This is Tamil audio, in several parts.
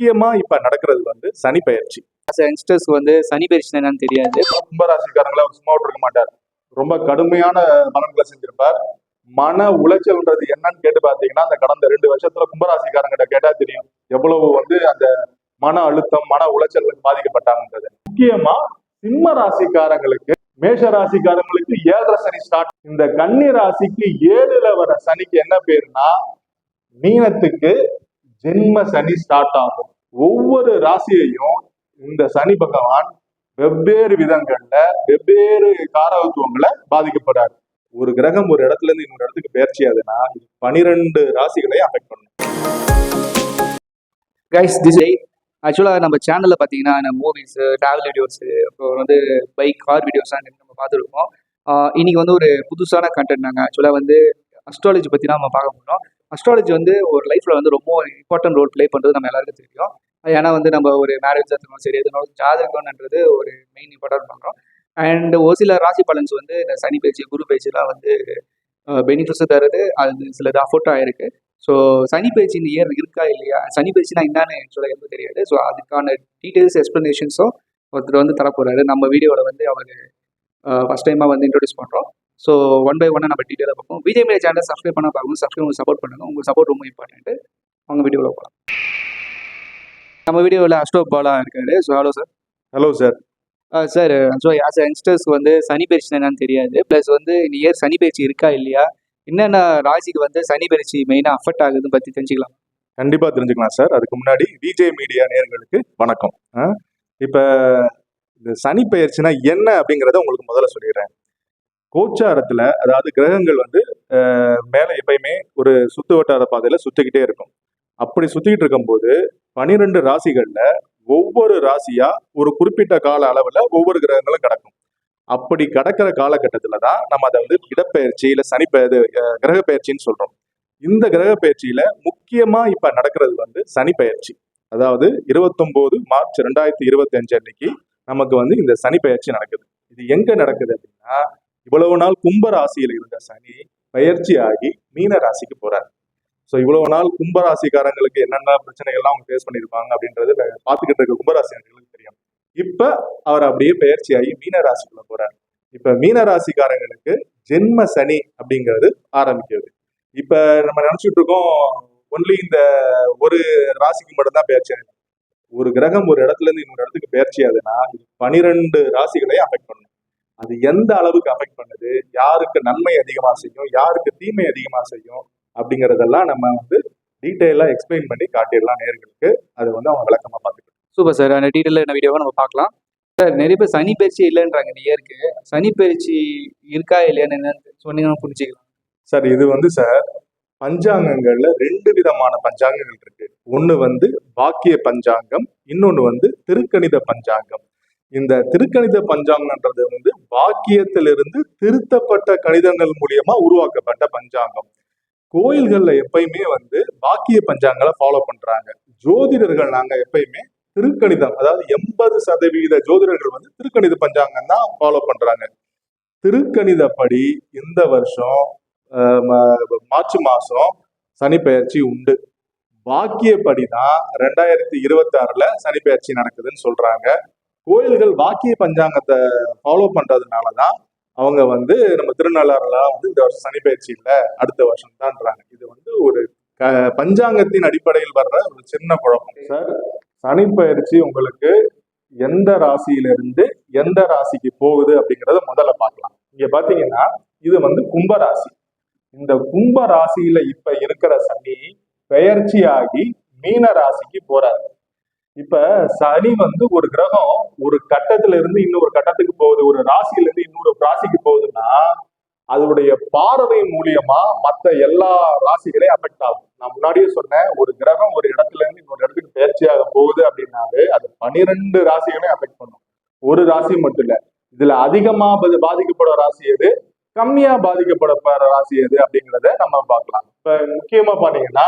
முக்கியமா இப்ப நடக்கிறது வந்து சனி பயிற்சி. யங்ஸ்டர்ஸ்க்கு வந்து சனி பயிற்சி என்னன்னு தெரியாது. கும்பராசிக்காரங்கள சும்மா இருக்க மாட்டார். ரொம்ப கடுமையான பலன்களை செஞ்சிருப்பார். மன உளைச்சல்ன்றது என்னன்னு கேட்டு பாத்தீங்கன்னா அந்த கடந்த ரெண்டு வருஷத்துல கும்பராசிக்காரங்கிட்ட கேட்டா தெரியும். எவ்வளவு வந்து அந்த மன அழுத்தம் மன உளைச்சல் பாதிக்கப்பட்டாங்கன்றது. முக்கியமா சிம்ம ராசிக்காரங்களுக்கு மேஷ ராசிக்காரங்களுக்கு ஏழரை சனி ஸ்டார்ட் இந்த கன்னி ராசிக்கு ஏழுல வர சனிக்கு என்ன பேருனா மீனத்துக்கு ஜென்ம சனி ஸ்டார்ட் ஆகும். ஒவ்வொரு ராசியையும் இந்த சனி பகவான் வெவ்வேறு விதங்கள்ல வெவ்வேறு காரகத்துவங்களை பாதிக்கப்படுறாரு. ஒரு கிரகம் ஒரு இடத்துல இருந்து இன்னொரு இடத்துக்கு பயிற்சி ஆகுதுன்னா பனிரெண்டு ராசிகளையும் அஃபெக்ட் பண்ணும். கைஸ் திஸ் ஆக்சுவலாக நம்ம சேனலில் பார்த்தீங்கன்னா மூவிஸ் டிராவல் வீடியோஸு அப்புறம் வந்து பைக் கார் வீடியோஸ்லாம் நம்ம பார்த்துருக்கோம். இன்னைக்கு வந்து ஒரு புதுசான கண்டென்ட் நாங்கள் ஆக்சுவலாக வந்து அஸ்ட்ராலஜி பற்றி தான் நம்ம பார்க்க போகிறோம் அஸ்ட்ராலஜி வந்து ஒரு லைஃப்பில் வந்து ரொம்ப இம்பார்ட்டன்ட் ரோல் ப்ளே பண்ணுறது நம்ம எல்லாருக்கும் தெரியும். ஏன்னா வந்து நம்ம ஒரு மேரேஜ் எடுத்துக்கணும் சரி எதுனாலும் ஜாதகம்ன்றது ஒரு மெயின் இம்பார்ட்டன்ட் பண்ணுறோம் அண்ட் ஒரு சில ராசி பலன்ஸ் வந்து இந்த சனி பேச்சு குரு பேச்சுலாம் வந்து பெனிஃபிட்ஸும் தருது. அது சிலது அஃபோர்ட் ஆயிருக்கு. ஸோ சனி பேச்சு இந்த இயர் இருக்கா இல்லையா? சனி பேச்சுனா என்னன்னு ஆக்சுவலாக எனக்கு தெரியாது. ஸோ அதுக்கான டீட்டெயில்ஸ் எக்ஸ்ப்ளனேஷன்ஸும் ஒருத்தர் வந்து தரப்போகிறாரு நம்ம வீடியோவில் வந்து அவர் ஃபஸ்ட் டைமாக வந்து இன்ட்ரடியூஸ் பண்ணுறோம் ஸோ ஒன் பை ஒன்னாக நம்ம டீட்டெயிலாக பார்ப்போம். விஜய் மீடியா சேனல் சப்ஸ்கிரைப் பண்ண பார்க்கணும் சப்ஸ்கிரைப் சப்போர்ட் பண்ணுங்க. உங்கள் சப்போர்ட் ரொம்ப இம்பார்ட்டன்ட்டு அவங்க வீடியோவில் போகலாம் நம்ம வீடியோவில் அஷ்டோ பாலா இருக்காரு. So hello sir hello sir sir so as யங்ஸ்டர்ஸ்க்கு வந்து சனி பயிற்சி என்னன்னு தெரியாது. ப்ளஸ் வந்து இயர் சனி பயிற்சி இருக்கா இல்லையா? என்னென்ன ராசிக்கு வந்து சனி பயிற்சி மெயினாக அஃபெக்ட் ஆகுதுன்னு பற்றி தெரிஞ்சுக்கலாம். கண்டிப்பா தெரிஞ்சுக்கலாம் சார் அதுக்கு முன்னாடி விஜய் மீடியா நேயர்களுக்கு வணக்கம். இப்ப இந்த சனி பயிற்சினா என்ன அப்படிங்கறத உங்களுக்கு முதல்ல சொல்லிடுறேன். கோச்சாரத்துல அதாவது கிரகங்கள் வந்து மேலே எப்பயுமே ஒரு சுத்து வட்டார பாதையில சுத்திக்கிட்டே இருக்கும். அப்படி சுத்திக்கிட்டு இருக்கும்போது பனிரெண்டு ராசிகள்ல ஒவ்வொரு ராசியா ஒரு குறிப்பிட்ட கால அளவுல ஒவ்வொரு கிரகங்களும் கிடக்கும். அப்படி கடக்கிற காலகட்டத்துல தான் நம்ம அதை வந்து இடப்பெயர்ச்சி இல்ல சனி பெயர் கிரக பயிற்சின்னு சொல்றோம். இந்த கிரக பயிற்சியில முக்கியமா இப்ப நடக்கிறது வந்து சனி பயிற்சி. அதாவது இருபத்தொன்பது மார்ச் ரெண்டாயிரத்தி இருபத்தி அஞ்சு அன்னைக்கு நமக்கு வந்து இந்த சனி பயிற்சி நடக்குது. இது எங்க நடக்குது அப்படின்னா இவ்வளவு நாள் கும்ப ராசியில் இருந்த சனி பயிற்சி ஆகி மீன ராசிக்கு போறார். ஸோ இவ்வளவு நாள் கும்பராசிக்காரங்களுக்கு என்னென்ன பிரச்சனைகள்லாம் அவங்க ஃபேஸ் பண்ணியிருப்பாங்க அப்படின்றது பார்த்துக்கிட்டு இருக்க கும்பராசிக்காரங்களுக்கு தெரியும். இப்ப அவர் அப்படியே பயிற்சி ஆகி மீன ராசிக்குள்ள போறார். இப்ப மீன ராசிக்காரங்களுக்கு ஜென்ம சனி அப்படிங்கிறது ஆரம்பிக்கிறது. இப்ப நம்ம நினைச்சிட்டு இருக்கோம் ஒன்லி இந்த ஒரு ராசிக்கு மட்டும்தான் பயிற்சி ஆகுது ஒரு கிரகம் ஒரு இடத்துல இருந்து இன்னொரு இடத்துக்கு பயிற்சி ஆகுதுன்னா பனிரெண்டு ராசிகளையும் அஃபெக்ட் பண்ணும். அது எந்த அளவுக்கு அஃபெக்ட் பண்ணுது? யாருக்கு நன்மை அதிகமா செய்யும்? யாருக்கு தீமை அதிகமா செய்யும்? அப்படிங்கறதெல்லாம் நம்ம வந்து டீட்டெயிலா எக்ஸ்பிளைன் பண்ணி காட்டிடலாம் நேர்களுக்கு. அது வந்து அவங்க விளக்கமா பார்த்துக்கலாம். Super sir. அந்த டீட்டெயிலில் என்ன வீடியோவை நம்ம பார்க்கலாம். சார் நிறைய பேர் சனி பயிற்சி இல்லைன்றாங்க இந்த இயருக்கு சனி பயிற்சி இருக்கா இல்லையான்னு என்னன்னு சொன்னீங்கன்னா புரிஞ்சுக்கலாம். சார் இது வந்து சார் பஞ்சாங்கங்கள்ல ரெண்டு விதமான பஞ்சாங்கங்கள் இருக்கு. ஒண்ணு வந்து வாக்கிய பஞ்சாங்கம் இன்னொன்னு வந்து திருக்கணித பஞ்சாங்கம். இந்த திருக்கணித பஞ்சாங்கம்ன்றது வந்து பாக்கியத்திலிருந்து திருத்தப்பட்ட கணிதங்கள் மூலியமா உருவாக்கப்பட்ட பஞ்சாங்கம். கோயில்கள்ல எப்பயுமே வந்து பாக்கிய பஞ்சாங்களை ஃபாலோ பண்றாங்க. ஜோதிடர்கள் நாங்க எப்பயுமே திருக்கணிதம் அதாவது எண்பது சதவீத ஜோதிடர்கள் வந்து திருக்கணித பஞ்சாங்கம் தான் ஃபாலோ பண்றாங்க. திருக்கணிதப்படி இந்த வருஷம் மார்ச் மாசம் சனிப்பெயர்ச்சி உண்டு. வாக்கியப்படி தான் ரெண்டாயிரத்தி இருபத்தி ஆறுல சனி நடக்குதுன்னு சொல்றாங்க. கோயில்கள் வாக்கிய பஞ்சாங்கத்தை ஃபாலோ பண்றதுனால தான் அவங்க வந்து நம்ம திருநள்ளாறுலாம் வந்து இந்த வருஷம் சனி பயிற்சி இல்லை அடுத்த வருஷம் தான்றாங்க இது வந்து ஒரு க- பஞ்சாங்கத்தின் அடிப்படையில் வர்ற ஒரு சின்ன குழப்பம். சார் சனி பயிற்சி உங்களுக்கு எந்த ராசியிலிருந்து எந்த ராசிக்கு போகுது அப்படிங்கிறத முதல்ல பார்க்கலாம். இங்க பாத்தீங்கன்னா இது வந்து கும்ப ராசி இந்த கும்ப ராசியில இப்ப இருக்கிற சனி பெயர்ச்சியாகி மீன ராசிக்கு போறாரு. இப்ப சனி வந்து ஒரு கிரகம் ஒரு கட்டத்துல இருந்து இன்னொரு கட்டத்துக்கு போகுது ஒரு ராசியில இருந்து இன்னொரு ராசிக்கு போகுதுன்னா அதனுடைய பார்வை மூலியமா மற்ற எல்லா ராசிகளையும் அஃபெக்ட் ஆகும். நான் முன்னாடியே சொன்னேன் ஒரு கிரகம் ஒரு இடத்துல இருந்து இன்னொரு இடத்துக்கு பயிற்சியாக போகுது அப்படின்னாவே அது பனிரெண்டு ராசிகளையும் அஃபெக்ட் பண்ணும். ஒரு ராசி மட்டும் இல்ல. இதுல அதிகமா பாதிக்கப்பட ராசி எது? கம்மியா பாதிக்கப்பட ராசி எது அப்படிங்கிறத நம்ம பார்க்கலாம். இப்ப முக்கியமா பாத்தீங்கன்னா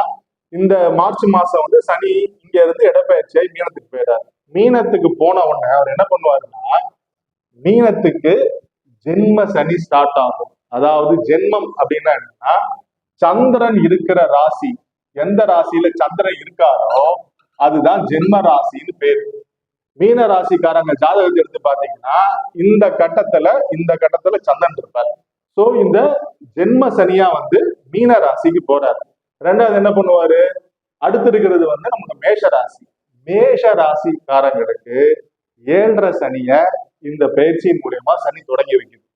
இந்த மார்ச் மாசம் வந்து சனி இங்க இருந்து இடப்பெயர்ச்சியாய் மீனத்துக்கு போயிடாரு மீனத்துக்கு போன உடனே அவர் என்ன பண்ணுவாருன்னா மீனத்துக்கு ஜென்ம சனி ஸ்டார்ட் ஆகும். அதாவது ஜென்மம் அப்படின்னா என்னன்னா சந்திரன் இருக்கிற ராசி எந்த ராசியில சந்திரன் இருக்காரோ அதுதான் ஜென்ம ராசின்னு பேரு. மீன ராசிக்காரங்க ஜாதகத்தை எடுத்து பாத்தீங்கன்னா இந்த கட்டத்துல இந்த கட்டத்துல சந்திரன் இருப்பார். சோ இந்த ஜென்ம சனியா வந்து மீன ராசிக்கு போறாரு. ரெண்டாவது என்ன பண்ணுவாரு? அடுத்து இருக்கிறது வந்து நமக்கு மேஷ ராசி மேஷ ராசிக்காரங்களுக்கு ஏழரை சனிய இந்த பயிற்சியின் மூலியமா சனி தொடங்கி வைக்குது.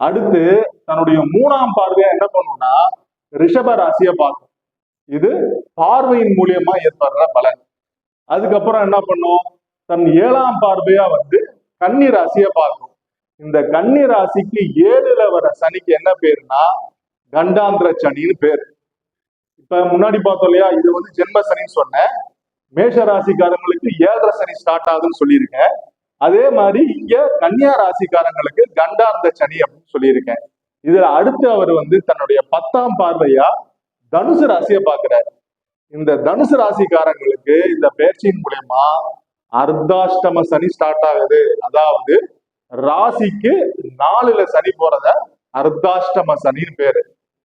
அடுத்து தன்னுடைய மூணாம் பார்வையா என்ன பண்ணும்னா ரிஷப ராசியை பார்க்கும். இது பார்வையின் மூலியமா ஏற்படுற பலன். அதுக்கப்புறம் என்ன பண்ணும்? தன் ஏழாம் பார்வையா வந்து கன்னி ராசியை பார்க்கும். இந்த கன்னி ராசிக்கு ஏழுல வர சனிக்கு என்ன பேருனா கண்டாந்திர சனின்னு பேரு. இப்ப முன்னாடி பார்த்தோம் இல்லையா? இது வந்து ஜென்ம சனின்னு சொன்னேன். மேஷ ராசிக்காரங்களுக்கு ஏழரை சனி ஸ்டார்ட் ஆகுதுன்னு சொல்லியிருக்கேன். அதே மாதிரி இங்க கன்னியா ராசிக்காரங்களுக்கு கண்டார்ந்த சனி அப்படின்னு சொல்லியிருக்கேன். இதுல அடுத்து அவர் வந்து தன்னுடைய பத்தாம் பார்வையா தனுசு ராசியை பாக்குறாரு இந்த தனுசு ராசிக்காரங்களுக்கு இந்த பயிற்சியின் மூலயமா அர்த்தாஷ்டம சனி ஸ்டார்ட் ஆகுது. அதாவது ராசிக்கு நாலுல சனி போறத அர்த்தாஷ்டம சனின்னு பேரு.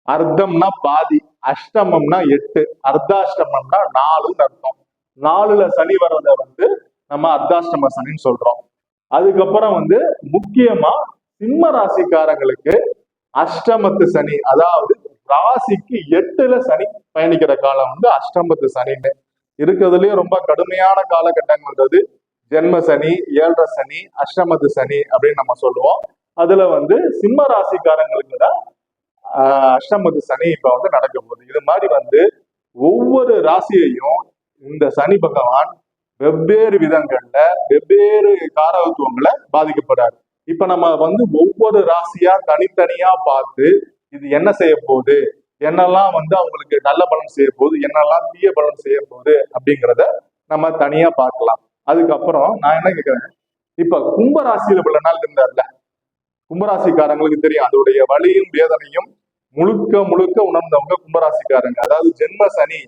அர்த்தம்னா பாதி. அஷ்டமம்னா எட்டு அர்த்தாஷ்டமம்னா நாலுன்னு அர்த்தம். நாலுல சனி வர்றத வந்து நம்ம அர்த்தாஷ்டம சனின்னு சொல்றோம். அதுக்கப்புறம் வந்து முக்கியமா சிம்ம ராசிக்காரங்களுக்கு அஷ்டமத்து சனி அதாவது ராசிக்கு எட்டுல சனி பயணிக்கிற காலம் வந்து அஷ்டமத்து சனின்னு. இருக்கிறதுலயே ரொம்ப கடுமையான காலகட்டங்கள்ன்றது ஜென்ம சனி ஏழரை சனி அஷ்டமத்து சனி அப்படின்னு நம்ம சொல்லுவோம். அதுல வந்து சிம்ம ராசிக்காரங்களுக்கு தான் அஷ்டமத்து சனி இப்ப வந்து நடக்க போகுது. இது மாதிரி வந்து ஒவ்வொரு ராசியையும் இந்த சனி பகவான் வெவ்வேறு விதங்கள்ல வெவ்வேறு காரகத்துவங்களை பாதிக்கப்படுறாரு. இப்ப நம்ம வந்து ஒவ்வொரு ராசியா தனித்தனியா பார்த்து இது என்ன செய்ய போகுது? என்னெல்லாம் வந்து அவங்களுக்கு நல்ல பலன் செய்ய போகுது? என்னெல்லாம் தீய பலன் செய்ய போகுது? அப்படிங்கிறத நம்ம தனியா பார்க்கலாம். அதுக்கப்புறம் நான் என்ன கேட்கிறேன் இப்ப கும்பராசியில் இவ்வளவு நாள் இருந்தார்ல? கும்பராசிக்காரங்களுக்கு தெரியும் அதோடைய வலியும் வேதனையும் முழுக்க முழுக்க உணர்ந்தவங்க கும்பராசிக்காரங்க. அதாவது ஜென்ம சனி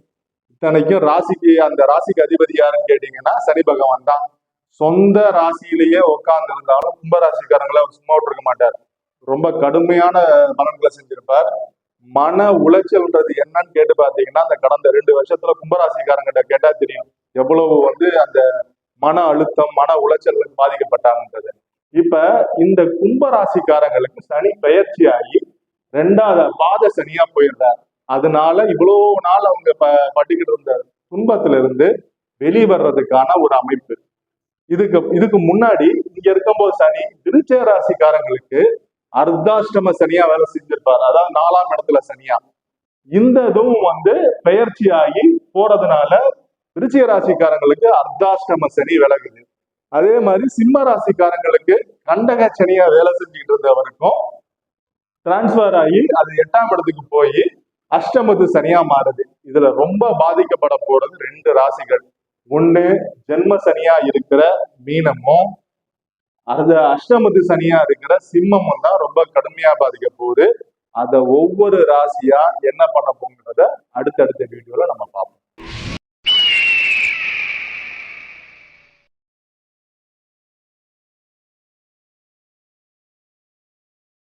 இத்தனைக்கும் ராசிக்கு அந்த ராசிக்கு அதிபதி யாருன்னு கேட்டீங்கன்னா சனி பகவான் தான். சொந்த ராசியிலேயே உட்கார்ந்து இருந்தாலும் கும்பராசிக்காரங்களை அவர் சும்மா விட்டுருக்க மாட்டார். ரொம்ப கடுமையான பலன்களை செஞ்சிருப்பார். மன உளைச்சல்ன்றது என்னன்னு கேட்டு பாத்தீங்கன்னா அந்த கடந்த ரெண்டு வருஷத்துல கும்பராசிக்காரங்கிட்ட கேட்டா தெரியும். எவ்வளவு வந்து அந்த மன அழுத்தம் மன உளைச்சல் பாதிக்கப்பட்டாங்கன்றது. இப்ப இந்த கும்பராசிக்காரங்களுக்கு சனி பயிற்சி ஆகி ரெண்டாவது பாத சனியா போயிடுறார். அதனால இவ்வளவு நாள் அவங்க ப- பட்டுக்கிட்டு இருந்த துன்பத்துல இருந்து வெளிவர்றதுக்கான ஒரு அமைப்பு. இதுக்கு இதுக்கு முன்னாடி இங்க இருக்கும்போது சனி திருச்சய ராசிக்காரங்களுக்கு அர்த்தாஷ்டம சனியா வேலை செஞ்சிருப்பாரு. அதாவது நாலாம் இடத்துல சனியா. இந்த இதுவும் வந்து பெயர்ச்சி ஆகி போறதுனால திருச்சிய ராசிக்காரங்களுக்கு அர்த்தாஷ்டம சனி விலகுது. அதே மாதிரி சிம்ம ராசிக்காரங்களுக்கு கண்டக சனியா வேலை செஞ்சுக்கிட்டு இருந்தவருக்கும் டிரான்ஸ்ஃபர் ஆகி அது எட்டாம் இடத்துக்கு போய் அஷ்டமத்து சனியா மாறுது. இதுல ரொம்ப பாதிக்கப்பட போறது ரெண்டு ராசிகள். ஒண்ணு ஜென்ம சனியா இருக்கிற மீனமும் அது அஷ்டமத்து சனியா இருக்கிற சிம்மமும் தான் ரொம்ப கடுமையா பாதிக்க போகுது. அத ஒவ்வொரு ராசியா என்ன பண்ண போங்கிறத அடுத்தடுத்த வீடியோல நம்ம பார்ப்போம்.